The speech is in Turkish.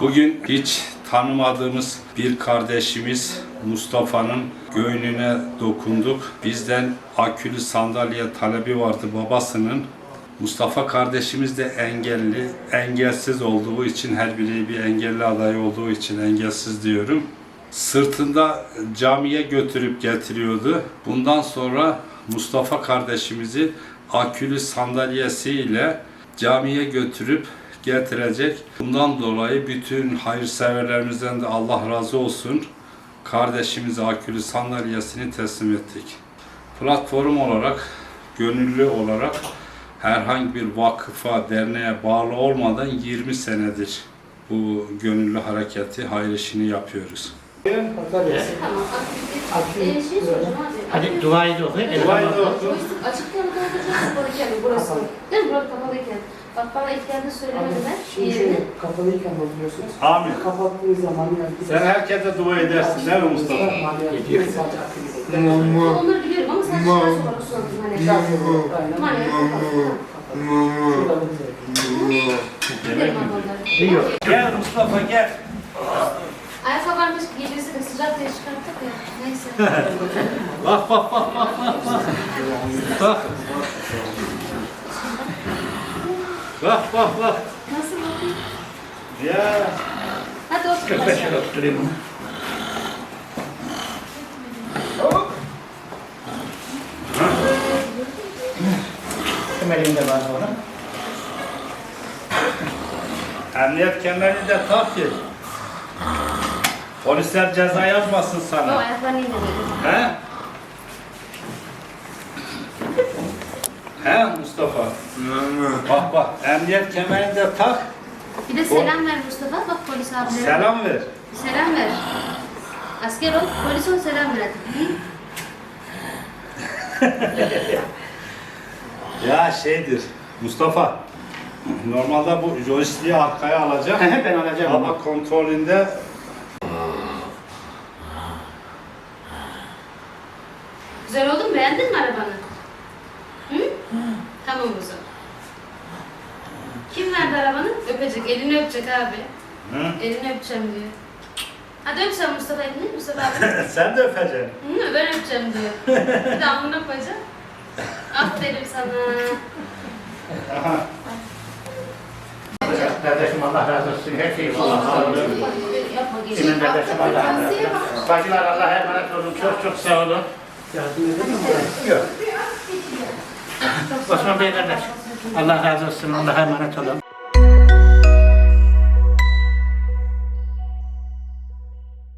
Bugün hiç tanımadığımız bir kardeşimiz Mustafa'nın göğnüne dokunduk. Bizden akülü sandalye talebi vardı babasının. Mustafa kardeşimiz de engelli, engelsiz olduğu için her biri bir engelli adayı olduğu için engelsiz diyorum. Sırtında camiye götürüp getiriyordu. Bundan sonra Mustafa kardeşimizi akülü sandalyesiyle camiye götürüp getirecek. Bundan dolayı bütün hayırseverlerimizden de Allah razı olsun. Kardeşimize akülü sandalyesini teslim ettik. Platform olarak, gönüllü olarak herhangi bir vakıfa, derneğe bağlı olmadan 20 senedir bu gönüllü hareketi, hayır işini yapıyoruz. Hadi duayı da oku. el Duayı da açıkken burası? Değil mi? Burası kapalıyken. Bak bana ilk geldiğinde söylemediler. Şimdi şöyle kapalıyken bakıyorsunuz. Amin. Kapattığı zaman yani Sen herkese dua edersin değil mi Mustafa? Ediyor. Onları biliyorum ama sadece şans olarak sordum. Hani. Hani. Biliyorum abi onları. Diyor. Gel Mustafa gel. Ayakkabılarımız gecesi de sıcak diye çıkarttık ya. Neyse. Bak bak bak bak bak bak. Bak. Bak bak. Nasıl bakayım? Ya. Hadi otur. Kırk beş lira tutturayım bunu. Temelinde var orada. Emniyet kemerini de tak ki. Polisler ceza yazmasın O sana. ayaklarını indirdim. He? He Mustafa? Bak bak emniyet kemerini de tak. Bir de selam ver Mustafa. Bak polis abilere. Selam ver. Selam ver. Asker ol, polis ol, selam ver. hadi. Ya şeydir Mustafa. Normalde bu joystick'i arkaya alacak. ben alacağım Ama kontrolünde Güzel oldu mu? Beğendin mi arabanı? Hı? Tamam o zaman. Kim verdi arabanı? Öpecek. Elini öpecek abi. Hı? Elini öpeceğim diyor. Hadi öp sen Mustafa elini. Mustafa abi. sen de öpeceksin. Hı, ben öpeceğim diyor. Bir de alnına koyacağım. Aferin sana. Aha. Kardeşim Allah razı olsun. Her şey Allah razı olsun. Yapma Kimin geçin. kardeşim Allah razı olsun. Bacılar Allah'a emanet olun. Çok çok sağ olun. Yardım edelim mi? Yok. Osman Bey kardeş. Allah razı olsun. Allah'a emanet olun.